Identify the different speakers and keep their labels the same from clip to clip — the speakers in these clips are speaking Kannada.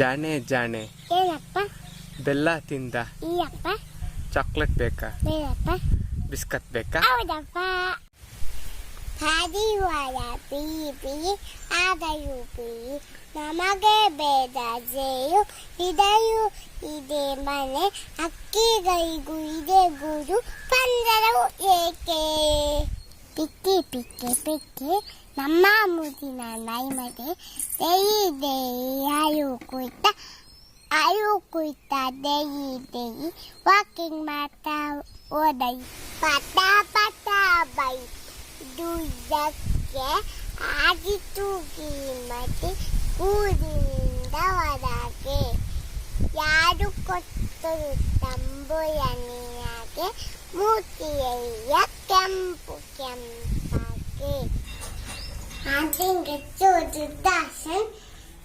Speaker 1: ಜಾಣೆ ಜಾಣೆ.
Speaker 2: ಏನಪ್ಪ?
Speaker 1: ಬೆಲ್ಲ ತಿಂದ.
Speaker 2: ಅಪ್ಪ
Speaker 1: ಚಾಕ್ಲೇಟ್ ಬೇಕಾ?
Speaker 2: ಬೇಡಪ್ಪ.
Speaker 1: ಬಿಸ್ಕತ್ ಬೇಕಾ?
Speaker 2: ಹೌದಪ್ಪ. ಹರಿವಾರ ಪೀಪಿ ಆದರೂ ಪೀ ನಮಗೆ ಬೇಡ ಜೇಯು ಇದೆಯು ಇದೆ ಮನೆ. ಅಕ್ಕಿಗಳಿಗೂ ಇದೆ ಗೂಡು ಪಂದರವು ಏಕೆ? ಪಿಕ್ಕಿ ಪಿಕ್ಕಿ ಪಿಕ್ಕಿ. ನಮ್ಮ ಮುದಿನ ನೈಮದೆ ದೇಯಿ ದೇಯಿ. 아유 고있다 아유 고있다 내이 내이 와킹 마타 오다이 바타 바타 바이 두작게 아기 뚜기 마티 우린다 와다게 야루 것들 담보야니하게 무티에 약캠프 캠파게 아진 개쪼드 다신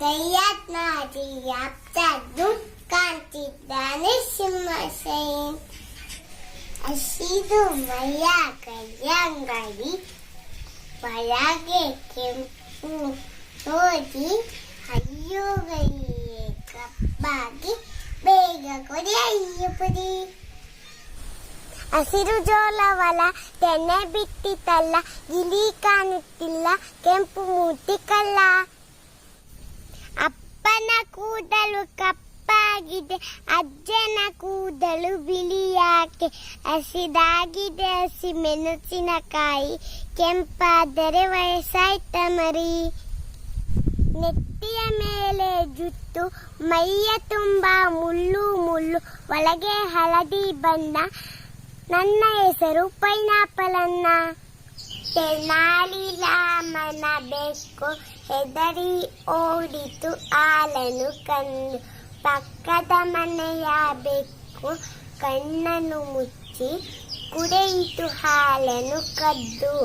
Speaker 2: ದಯ್ಯಾತ್ನಾದಿ ಅಪ್ತದ್ದು ಕಾಣ್ತಿದ್ದಾನೆ ಸಿಂಹಸೇನ್ ಹಸಿದು ಮಯ ಕೈಯಂಗಡಿ ಒಳಗೆ ಕೆಂಪು ನೋಡಿ ಅಯ್ಯೋಗಳಿಗೆ ಕಪ್ಪಾಗಿ ಬೇಗ ಕೊಡಿ ಅಯ್ಯೋ ಪುಡಿ. ಹಸಿರು ಜೋಳವಲ ತೆನೆ ಬಿಟ್ಟಿತಲ್ಲ ಗಿಲಿ ಕಾಣುತ್ತಿಲ್ಲ, ಕೆಂಪು ಮೂತಿ ಕಲ್ಲ. ಅಪ್ಪನ ಕೂದಲು ಕಪ್ಪಾಗಿದೆ, ಅಜ್ಜನ ಕೂದಲು ಬಿಳಿಯಾಕೆ, ಹಸಿದಾಗಿದೆ, ಹಸಿ ಮೆಣಸಿನಕಾಯಿ, ಕೆಂಪಾದರೆ ವಯಸ್ಸಾಯ್ತ ಮರಿ. ನೆತ್ತಿಯ ಮೇಲೆ ಜುತ್ತು, ಮೈಯ ತುಂಬ ಮುಳ್ಳು ಮುಳ್ಳು, ಒಳಗೆ ಹಳದಿ ಬಣ್ಣ, ನನ್ನ ಹೆಸರು ಪೈನಾಪಲ್ ಅನ್ನ ತೆನಾಲಿ ರಾಮನ ಬೆಕ್ಕು ಹೆದರಿ ಓಡಿತು ಆಲನು ಕಂದು ಪಕ್ಕದ ಮನೆಯ ಬೆಕ್ಕು ಕಣ್ಣನ್ನು ಮುಚ್ಚಿ ಕುಡಿಯಿತು ಹಾಲನ್ನು ಕದ್ದು.